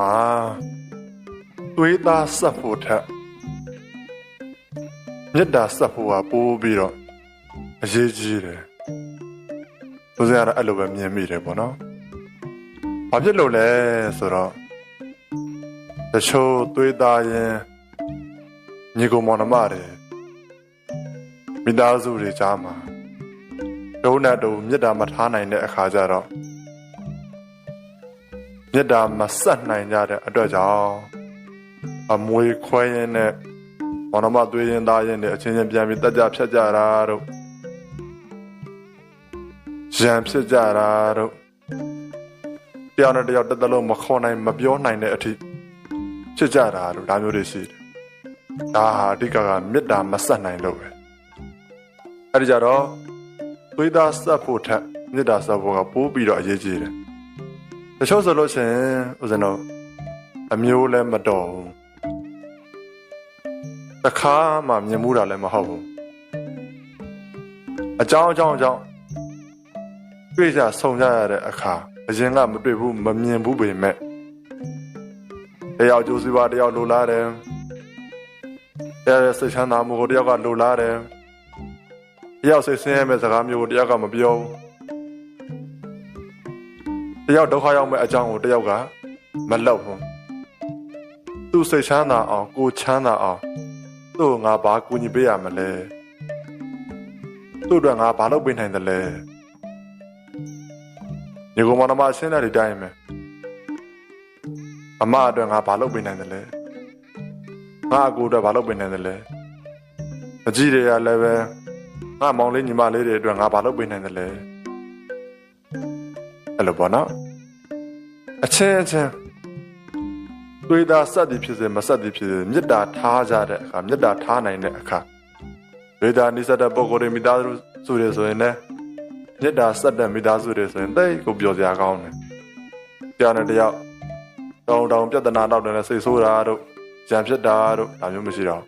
မှာသွေးသားဆက်ဖို့ထက်မေတ္တာဆက်ဖို့ကပိုးပြီးတော့အရေးကြီးတယ်။ဆိုစရာအဲ့လိုပဲမြင်မိတယ်ပေါ့နော်။ဘာဖြစ်လို့လဲဆိုတော့တချို့သွေးသားရင်ညီကောင်မောင်နှမတွေမိသားစုတွေကြားမှာဒုနဲ့ဒုမေတ္တာမထားနိုင်တဲ့အခါကျတော့ မေတ္တာမဆက်နိုင်ကြတဲ့အတွက်ကြောင့်အမွေခွဲရင်နဲ့မောင်နှမသွေးရင်သားရင်နဲ့အချင်းချင်းပြန်ပြီးတက်ကြဖြတ်ကြတာတို့ရံဖြစ်ကြတာတို့တယောက်နဲ့တယောက်တက်တလုံးမခေါ်နိုင်မပြောနိုင်တဲ့အထိဖြစ်ကြတာတို့ဒါမျိုးတွေရှိတယ်ဒါဟာအဓိကကမေတ္တာမဆက်နိုင်လို့ပဲအဲ့ဒီကြတော့သွေးသားဆက်ဖို့ထက်မေတ္တာဆက်ဖို့ကပိုးပြီးတော့အရေးကြီးတယ် တချို့ဆိုလို့ရှိရင်ဦးဇင်းတို့အမျိုးလည်းမတော်ဘူးတခါမှမြင်မှုတာလည်းမဟုတ်ဘူးအကြောင်းအကြောင်းအကြောင်းတွေ့ကြဆုံကြရတဲ့အခါအရင်ကမတွေ့ဘူးမမြင်ဘူးပေမဲ့တယောက်ကြိုးစီပါတယောက်လိုလားတယ်တယောက်စိတ်ချမ်းသာမှုကိုတယောက်ကလိုလားတယ်တယောက်စိတ်ဆင်းရဲမဲ့စကားမျိုးကိုတယောက်ကမပြောဘူး တယောက်ဒုက္ခရောက်မဲ့အကြောင်းကိုတယောက်ကမလောက်ဘူးသူစိတ်ချမ်းသာအောင်ကိုချမ်းသာအောင်သူ့ငါဘာကူညီပေးရမလဲသူ့အတွက်ငါဘာလုပ်ပေးနိုင်တယ်လဲညီကောင်မနမရှင်းတဲ့ဒီတိုင်းပဲအမအတွက်ငါဘာလုပ်ပေးနိုင်တယ်လဲငါအကူအတွက်ဘာလုပ်ပေးနိုင်တယ်လဲအကြီးတွေကလည်းပဲငါမောင်လေးညီမလေးတွေအတွက်ငါဘာလုပ်ပေးနိုင်တယ်လဲ အဲ့လိုပေါ့နော်အချင်းအချင်းတွေးတာစက်တည်ဖြစ်စေမစက်တည်ဖြစ်စေမေတ္တာထားကြတဲ့အခါမေတ္တာထားနိုင်တဲ့အခါတွေးတာနိစ္စတဲ့ပုဂ္ဂိုလ်တွေမိသားစုတွေဆိုရင်လည်းမေတ္တာစက်တဲ့မိသားစုတွေဆိုရင်တိတ်ကိုပြောစရာကောင်းတယ်ကြားတဲ့တယောက်တောင်းတောင်းပြဿနာတော့တယ်စိတ်ဆိုးတာတို့ကြံဖြစ်တာတို့ဒါမျိုးမရှိတော့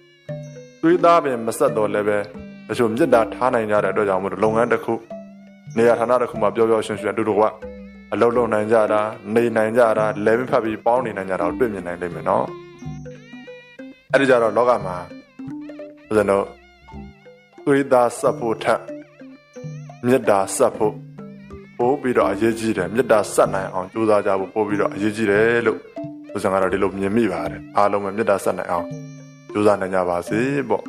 တွေးသားပင်မဆက်တော့လည်းပဲတချို့မေတ္တာထားနိုင်ကြတဲ့အတွက်ကြောင့်မို့လုပ်ငန်းတစ်ခုနေရာဌာနတစ်ခုမှာပျော်ပျော်ရွှင်ရွှင်အတူတူက အလုပ်လုပ်နိုင်ကြတာနေနိုင်ကြတာလဲမဖတ်ပြီးပေါင်းနေနိုင်ကြတာကိုတွေ့မြင်နိုင်လိမ့်မယ်နော်အဲ့ဒီကြတော့လောကမှာဦးဇင်းတို့သွေးသားဆက်ဖို့ထက်မေတ္တာဆက်ဖို့ပို့ပြီးတော့အရေးကြီးတယ်မေတ္တာဆက်နိုင်အောင်ကြိုးစားကြဖို့ပို့ပြီးတော့အရေးကြီးတယ်လို့ဦးဇင်းကတော့ဒီလိုမြင်မိပါတယ်အားလုံးပဲမေတ္တာဆက်နိုင်အောင်ကြိုးစားနိုင်ကြပါစေပေါ့